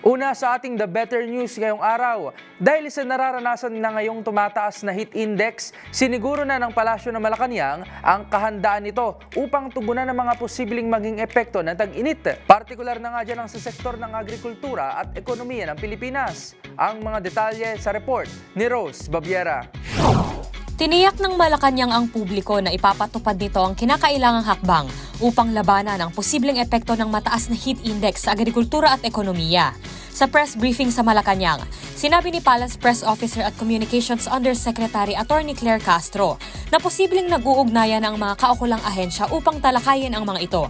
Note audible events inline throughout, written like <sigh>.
Una sa ating The Better News ngayong araw, dahil sa nararanasan na ngayong tumataas na heat index, siniguro na ng Palasyo ng Malacanang ang kahandaan nito upang tugunan ng mga posibleng maging epekto ng tag-init. Partikular na nga dyan ang sa sektor ng agrikultura at ekonomiya ng Pilipinas. Ang mga detalye sa report ni Rose Babiera. Tiniyak ng Malacanang ang publiko na ipapatupad nito ang kinakailangang hakbang upang labanan ang posibleng epekto ng mataas na heat index sa agrikultura at ekonomiya. Sa press briefing sa Malacanang, sinabi ni Palace Press Officer at Communications Undersecretary Attorney Claire Castro na posibleng nag-uugnayan ang mga kaukulang ahensya upang talakayin ang mga ito.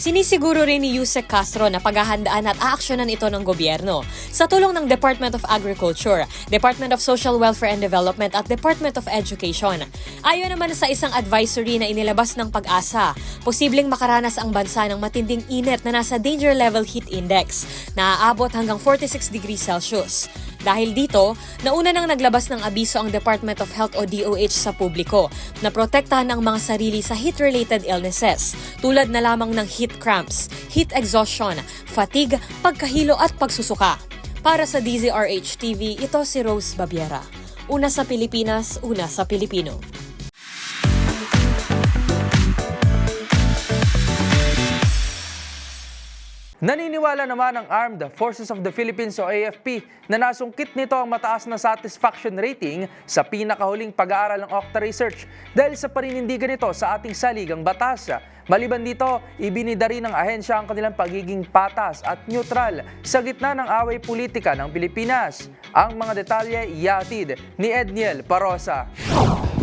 Sinisiguro rin ni Yusek Castro na paghahandaan at aaksyonan ito ng gobyerno sa tulong ng Department of Agriculture, Department of Social Welfare and Development at Department of Education. Ayon naman sa isang advisory na inilabas ng pag-asa, posibleng makaranas ang bansa ng matinding init na nasa danger level heat index na aabot hanggang 46 degrees Celsius. Dahil dito, nauna nang naglabas ng abiso ang Department of Health o DOH sa publiko na protektahan ang mga sarili sa heat-related illnesses tulad na lamang ng heat cramps, heat exhaustion, fatigue, pagkahilo at pagsusuka. Para sa DZRH TV, ito si Rose Babiera. Una sa Pilipinas, una sa Pilipino. Naniniwala naman ang Armed Forces of the Philippines o AFP na nasungkit nito ang mataas na satisfaction rating sa pinakahuling pag-aaral ng Octa Research dahil sa paninindigan nito sa ating saligang batas. Maliban dito, ibinida rin ng ahensya ang kanilang pagiging patas at neutral sa gitna ng away politika ng Pilipinas. Ang mga detalye iatid ni Edniel Parosa.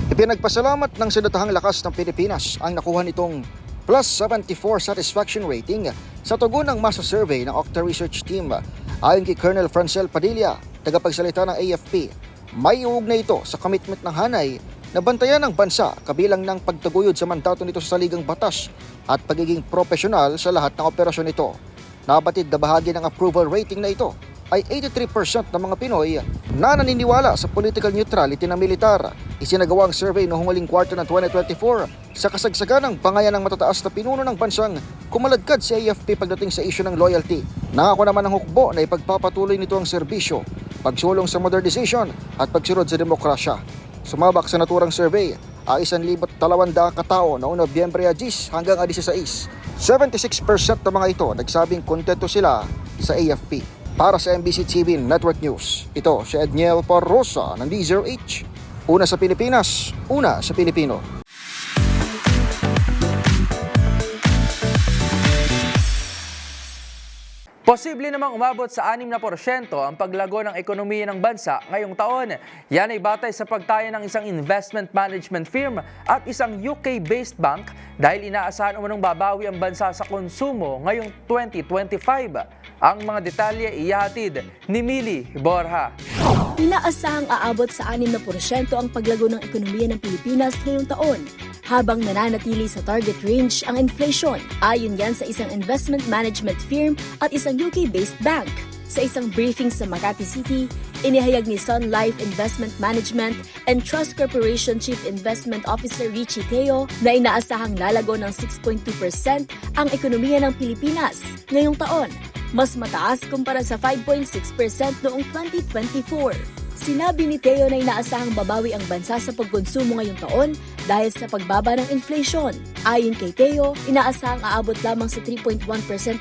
Ipinagpasalamat ng sinatahang lakas ng Pilipinas ang nakuha nitong plus 74 satisfaction rating sa tugon ng masa survey ng Octa Research Team. Ayon kay Colonel Francel Padilla, tagapagsalita ng AFP, may uugnay ito sa commitment ng Hanay na bantayan ng bansa kabilang ng pagtaguyod sa mandato nito sa saligang batas at pagiging profesional sa lahat ng operasyon nito. Nabatid na bahagi ng approval rating na ito ay 83% ng mga Pinoy na naniniwala sa political neutrality ng militar. Isinagawa ang survey noong huling kwarto ng 2024 sa kasagsagan ng pangayan ng matataas na pinuno ng bansang kumaladkad si AFP pagdating sa isyu ng loyalty. Nangako naman ang hukbo na ipagpapatuloy nito ang serbisyo, pagsulong sa modernization at pagsunod sa demokrasya. Sumabak sa naturang survey ay 1,200 katao noong Nobyembre 10 hanggang 16. 76% ng mga ito nagsabing kontento sila sa AFP. Para sa MBC TV Network News, ito si Edniel Parrosa ng D0H. Una sa Pilipinas, una sa Pilipino. Posible namang umabot sa 6% ang paglago ng ekonomiya ng bansa ngayong taon. Yan ay batay sa pagtaya ng isang investment management firm at isang UK-based bank dahil inaasahan umunong babawi ang bansa sa konsumo ngayong 2025. Ang mga detalye iyahatid ni Mili Borja. Inaasahang aabot sa 6% ang paglago ng ekonomiya ng Pilipinas ngayong taon, habang nananatili sa target range ang inflation. Ayon yan sa isang investment management firm at isang UK-based bank. Sa isang briefing sa Makati City, Inihayag ni Sun Life Investment Management and Trust Corporation Chief Investment Officer Richie Teo na inaasahang lalago ng 6.2% ang ekonomiya ng Pilipinas ngayong taon, mas mataas kumpara sa 5.6% noong 2024. Sinabi ni Teo na inaasahang babawi ang bansa sa pagkonsumo ngayong taon dahil sa pagbaba ng inflation. Ayon kay Teo, inaasahang aabot lamang sa 3.1%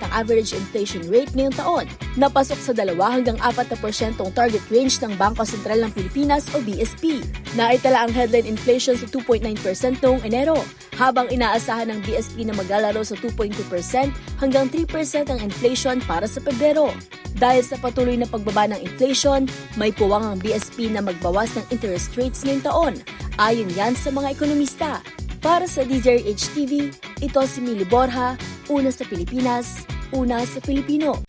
ang average inflation rate ngayong taon, napasok sa 2 hanggang 4 na porsyentong target range ng Bangko Sentral ng Pilipinas o BSP. Naitala ang headline inflation sa 2.9% noong Enero, habang inaasahan ng BSP na maglalaro sa 2.2% hanggang 3% ang inflation para sa Pebrero. Dahil sa patuloy na pagbaba ng inflation, may puwang ang BSP na magbawas ng interest rates ngayong taon. Ayon yan sa mga ekonomista. Para sa DZRH TV, ito si Mili Borja, una sa Pilipinas, una sa Pilipino.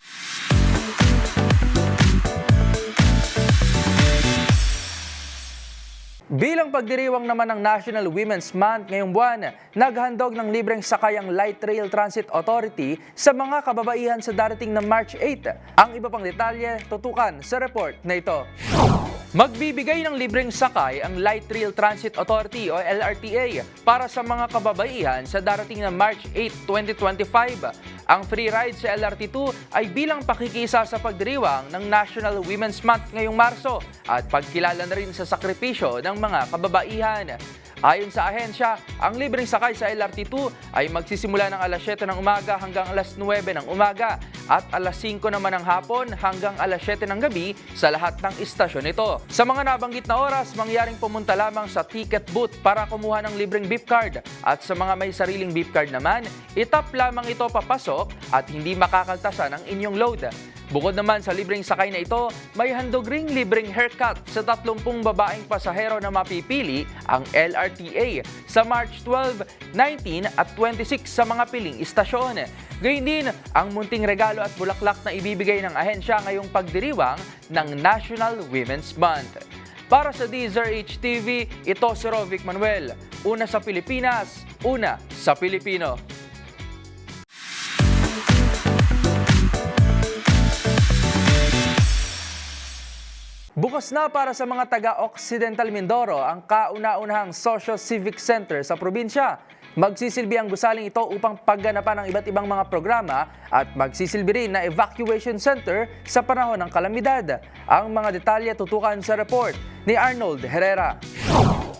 Bilang pagdiriwang naman ng National Women's Month ngayong buwan, naghandog ng libreng sakay ang Light Rail Transit Authority sa mga kababaihan sa darating na March 8. Ang iba pang detalye, tutukan sa report na ito. Magbibigay ng libreng sakay ang Light Rail Transit Authority o LRTA para sa mga kababaihan sa darating na March 8, 2025. Ang free ride sa LRT2 ay bilang pakikisa sa pagdiriwang ng National Women's Month ngayong Marso at pagkilala na rin sa sakripisyo ng mga kababaihan. Ayon sa ahensya, ang libreng sakay sa LRT2 ay magsisimula ng alas 7 ng umaga hanggang alas 9 ng umaga at alas 5 naman ng hapon hanggang alas 7 ng gabi sa lahat ng istasyon nito. Sa mga nabanggit na oras, mangyaring pumunta lamang sa ticket booth para kumuha ng libreng beep card at sa mga may sariling beep card naman, itap lamang ito papasok at hindi makakaltasan ang inyong load. Bukod naman sa libreng sakay na ito, may handog ring libreng haircut sa 30 babaeng pasahero na mapipili ang LRTA sa March 12, 19 at 26 sa mga piling istasyon. Gayun din ang munting regalo at bulaklak na ibibigay ng ahensya ngayong pagdiriwang ng National Women's Month. Para sa DZRH TV, ito si Rovic Manuel. Una sa Pilipinas, una sa Pilipino. Bukas na para sa mga taga-Occidental Mindoro ang kauna-unahang Social Civic Center sa probinsya. Magsisilbi ang gusaling ito upang pagganapan ng iba't ibang mga programa at magsisilbi rin na evacuation center sa panahon ng kalamidad. Ang mga detalye tutukan sa report ni Arnold Herrera.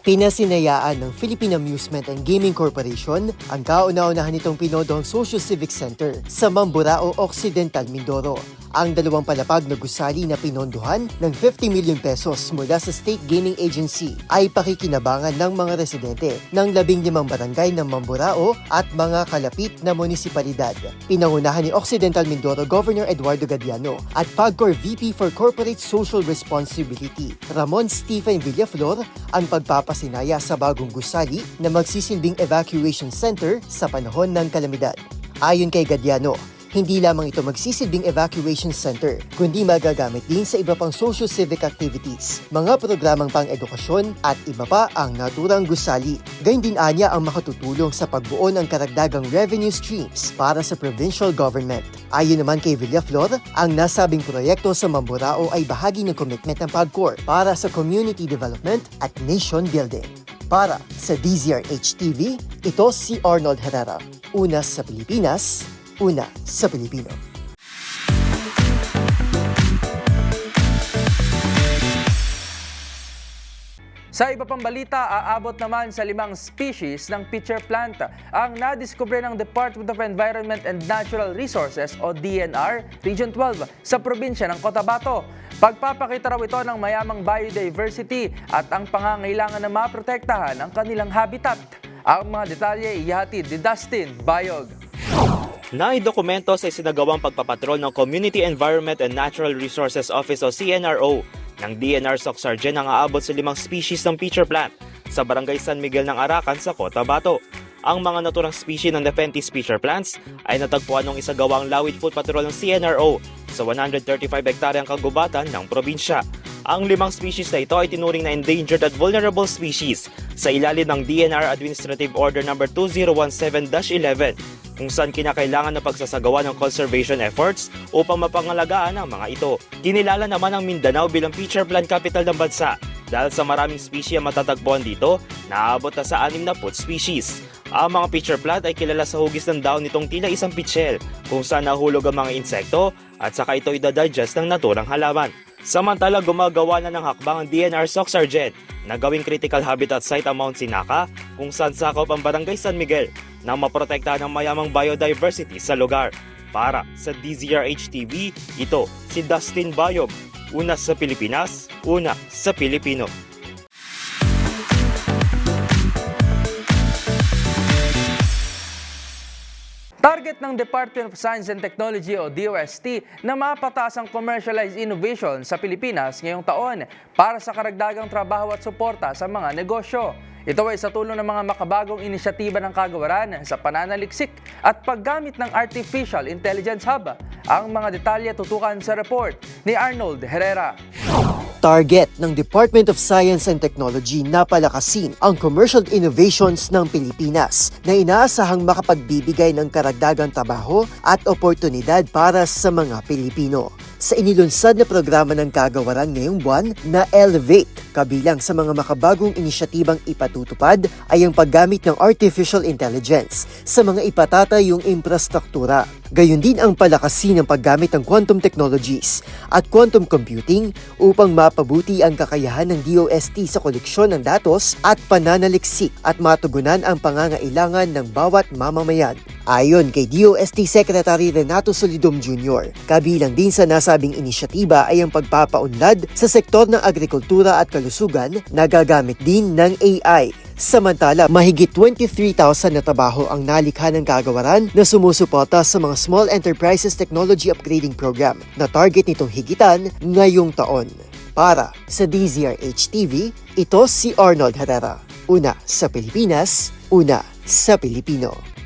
Pinasinayaan ng Philippine Amusement and Gaming Corporation ang kauna-unahan nitong pinodong Social Civic Center sa Mamburao Occidental, Mindoro. Ang dalawang palapag na gusali na pinondohan ng 50 million pesos mula sa State Gaming Agency ay pakikinabangan ng mga residente ng labing limang barangay ng Mamburao at mga kalapit na munisipalidad. Pinangunahan ni Occidental Mindoro Governor Eduardo Gadiano at PAGCOR VP for Corporate Social Responsibility Ramon Stephen Villaflor ang pagpapasinaya sa bagong gusali na magsisilbing evacuation center sa panahon ng kalamidad. Ayon kay Gadiano, hindi lamang ito magsisilbing evacuation center, kundi magagamit din sa iba pang social civic activities, mga programang pang-edukasyon at iba pa ang naturang gusali. Gayun din anya ang makatutulong sa pagbuo ng karagdagang revenue streams para sa provincial government. Ayon naman kay Villaflor, ang nasabing proyekto sa Mamburao ay bahagi ng commitment ng PAGCOR para sa community development at nation building. Para sa DZRH TV, ito si Arnold Herrera. Una sa Pilipinas, una sa Pilipino. Sa iba pang balita, aabot naman sa limang species ng pitcher plant ang nadiskubre ng Department of Environment and Natural Resources o DNR Region 12 sa probinsya ng Cotabato. Pagpapakita raw ito ng mayamang biodiversity at ang pangangailangan na maprotektahan ang kanilang habitat. Ang mga detalye ihatid ni Dustin Bayog. Naidokumento sa isinagawang pagpapatrol ng Community Environment and Natural Resources Office o CNRO ng DNR Soxargen ang aabot sa limang species ng pitcher plant sa barangay San Miguel ng Arakan sa Cotabato. Ang mga naturang species ng Nepenthes pitcher plants ay natagpuan ng isagawang Lawit Food Patrol ng CNRO sa 135 hektaryang kagubatan ng probinsya. Ang limang species na ito ay tinuring na endangered at vulnerable species sa ilalim ng DNR Administrative Order No. 2017-11 kung saan kinakailangan na pagsasagawa ng conservation efforts upang mapangalagaan ang mga ito. Kinilala naman ang Mindanao bilang feature plant capital ng bansa dahil sa maraming species ang matatagpuan dito, naabot na sa 60 species. Ang mga pitcher plant ay kilala sa hugis ng daon nitong tila isang pitchel kung saan nahulog ang mga insekto at saka ito idadigest ng naturang halaman. Samantala gumagawa na ng hakbang ang DNR Soc Sargent na gawing critical habitat site ang Mount Sinaca kung saan sakop ang Barangay San Miguel na maprotektahan ang mayamang biodiversity sa lugar. Para sa DZRH TV, ito si Dustin Bayog, una sa Pilipinas, una sa Pilipino. Target ng Department of Science and Technology o DOST na mapataas ang commercialized innovation sa Pilipinas ngayong taon para sa karagdagang trabaho at suporta sa mga negosyo. Ito ay sa tulong ng mga makabagong inisyatiba ng kagawaran sa pananaliksik at paggamit ng Artificial Intelligence Hub. Ang mga detalye tutukan sa report ni Arnold Herrera. Target ng Department of Science and Technology na palakasin ang commercial innovations ng Pilipinas na inaasahang makapagbibigay ng karagdagang trabaho at oportunidad para sa mga Pilipino. Sa inilunsad na programa ng kagawaran ngayong buwan na Elevate, kabilang sa mga makabagong inisyatibang ipatutupad ay ang paggamit ng artificial intelligence sa mga ipatatayong infrastruktura. Gayun din ang palakasin ng paggamit ng quantum technologies at quantum computing upang mapabuti ang kakayahan ng DOST sa koleksyon ng datos at pananaliksik at matugunan ang pangangailangan ng bawat mamamayan. Ayon kay DOST Secretary Renato Solidum Jr., kabilang din sa nasabing inisyatiba ay ang pagpapaunlad sa sektor ng agrikultura at kalusugan na gagamit din ng AI. Samantala, mahigit 23,000 na trabaho ang nalikha ng kagawaran na sumusuporta sa mga Small Enterprises Technology Upgrading Program na target nitong higitan ngayong taon. Para sa DZRH TV, ito si Arnold Herrera. Una sa Pilipinas, una sa Pilipino.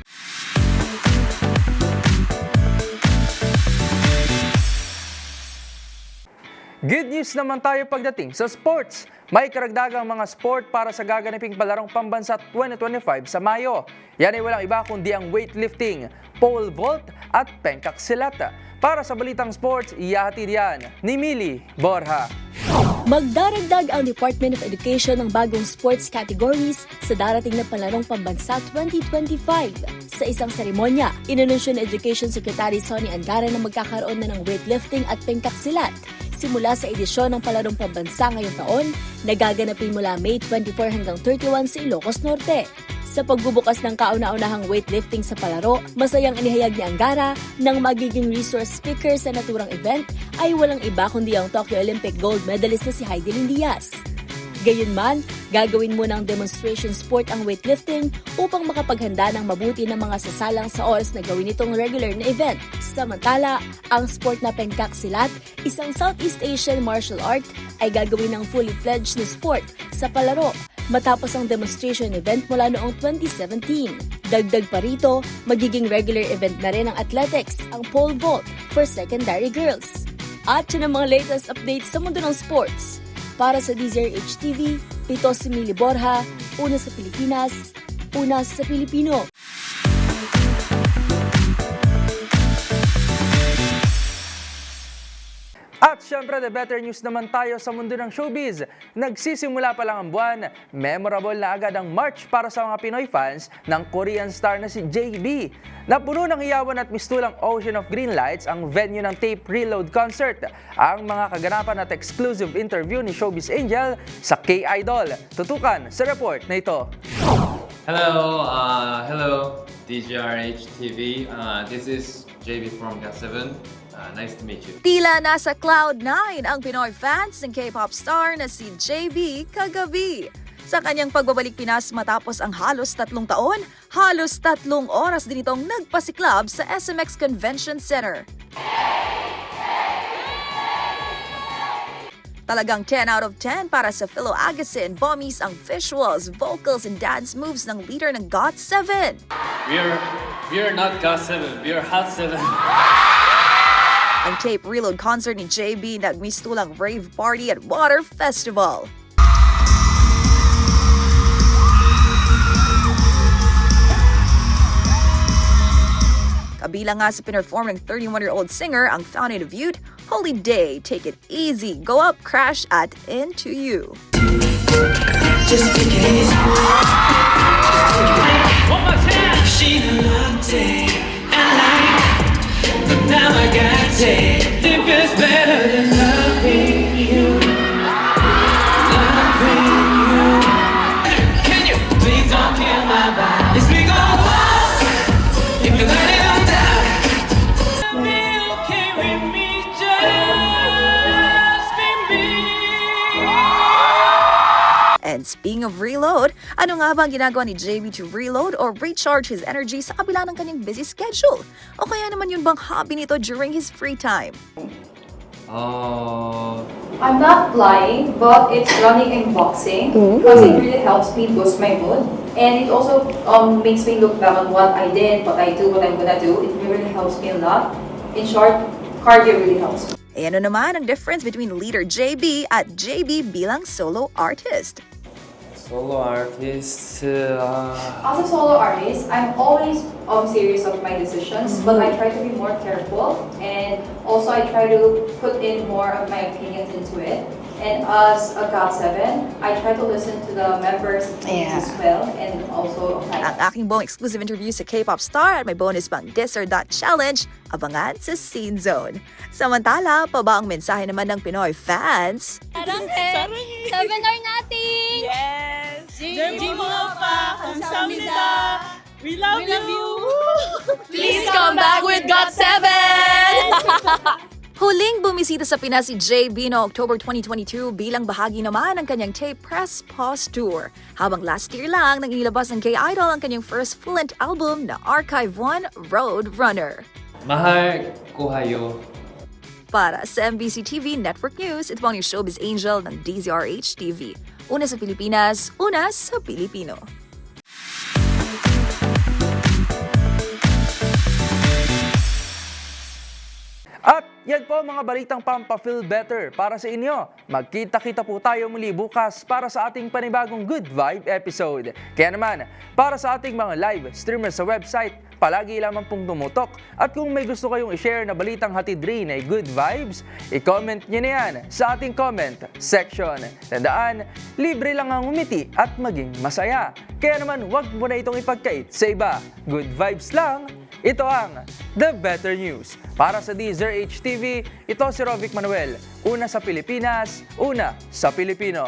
Good news naman tayo pagdating sa sports. May karagdagang mga sport para sa gaganaping palarong pambansa 2025 sa Mayo. Yan ay walang iba kundi ang weightlifting, pole vault at pencak silata. Para sa balitang sports, iyahatid yan ni Mili Borja. Magdaragdag ang Department of Education ng bagong sports categories sa darating na palarong pambansa 2025. Sa isang seremonya, inanunsyo ng Education Secretary Sonny Angara na magkakaroon na ng weightlifting at pengkaksilat. Simula sa edisyon ng palarong pambansa ngayong taon, nagaganapin mula May 24 hanggang 31 sa Ilocos Norte. Sa pagbubukas ng kauna-unahang weightlifting sa palaro, masayang inihayag ni Angara ng magiging resource speaker sa naturang event ay walang iba kundi ang Tokyo Olympic gold medalist na si Heidelin Diaz. Gayunman, gagawin mo ng demonstration sport ang weightlifting upang makapaghanda ng mabuti ng mga sasalang sa oras na gawin itong regular na event. Samantala, ang sport na pengkak silat, isang Southeast Asian martial art, ay gagawin ng fully fledged na sport sa palaro matapos ang demonstration event mula noong 2017. Dagdag pa rito, magiging regular event na rin ang athletics, ang pole vault for secondary girls. At yun ang mga latest updates sa mundo ng sports. Para sa DZRH TV, ito si Mili Borja, una sa Pilipinas, una sa Pilipino. At syempre, the better news naman tayo sa mundo ng showbiz. Nagsisimula pa lang ang buwan, memorable na agad ang March para sa mga Pinoy fans ng Korean star na si JB. Napuno ng iyawan at mistulang Ocean of Green Lights ang venue ng Tape Reload Concert. Ang mga kaganapan at exclusive interview ni Showbiz Angel sa K-Idol. Tutukan sa report na ito. Hello, uh, hello, DJRH TV. Uh, this is JB from GAT7. Uh, nice to meet you. Tila nasa Cloud9 ang Pinoy fans ng K-pop star na si JB kagabi. Sa kanyang pagbabalik Pinas matapos ang halos tatlong taon, halos tatlong oras din itong nagpasiklab sa SMX Convention Center. Talagang 10 out of 10 para sa Philo Agasin, Bommies ang visuals, vocals, and dance moves ng leader ng GOT7. We are we are not GAT7. We are Hot 7. <laughs> Ang tape reload concert ni JB nagmistulang rave party at water festival. Kabilang nga sa pinerform ng 31-year-old singer ang Fountain of Youth, Holy Day, Take It Easy, Go Up, Crash at Into You. time I got it. It feels better than love. And speaking of reload, ano nga ba ang ginagawa ni JB to reload or recharge his energy sa kabila ng kanyang busy schedule? O kaya naman yun bang hobby nito during his free time? Uh, I'm not flying, but it's running and boxing because it really helps me boost my mood. And it also um, makes me look back on what I did, what I do, what I'm gonna do. It really helps me a lot. In short, cardio really helps. E ano naman ang difference between leader JB at JB bilang solo artist? Solo artist. Uh, As a solo artist, I'm always um, serious of my decisions, but I try to be more careful and also I try to put in more of my opinions into it. And as a God7, I try to listen to the members' opinions Yeah. as well and also apply. Ang aking buong exclusive interviews sa K-pop star at may bonus pang this or that challenge, abangan sa Scene Zone. Samantala, pa ba ang mensahe naman ng Pinoy fans? Saranghe! Sabi natin! Jimoppa, Kamsamnida, we love, we love you! Please come back with GOT7! <laughs> Huling bumisita sa Pinas si JB no October 2022 bilang bahagi naman ng kanyang tape press pause tour. Habang last year lang nang ilabas ng K-Idol ang kanyang first full-length album na Archive 1, Road Runner. Mahal ko hayo. Para sa MBC TV Network News, ito ang showbiz angel ng DZRH TV. Una sa Pilipinas, una sa Pilipino. At yan po mga balitang Pampa-Feel Better para sa inyo. Magkita-kita po tayo muli bukas para sa ating panibagong Good Vibe episode. Kaya naman, para sa ating mga live streamers sa website, palagi lamang pong tumutok. At kung may gusto kayong i-share na balitang hatid rin ay Good Vibes, i-comment nyo na yan sa ating comment section. Tandaan, libre lang ang umiti at maging masaya. Kaya naman, huwag mo na itong ipagkait sa iba. Good vibes lang, ito ang The Better News. Para sa Deezer HTV, ito si Rovic Manuel. Una sa Pilipinas, una sa Pilipino.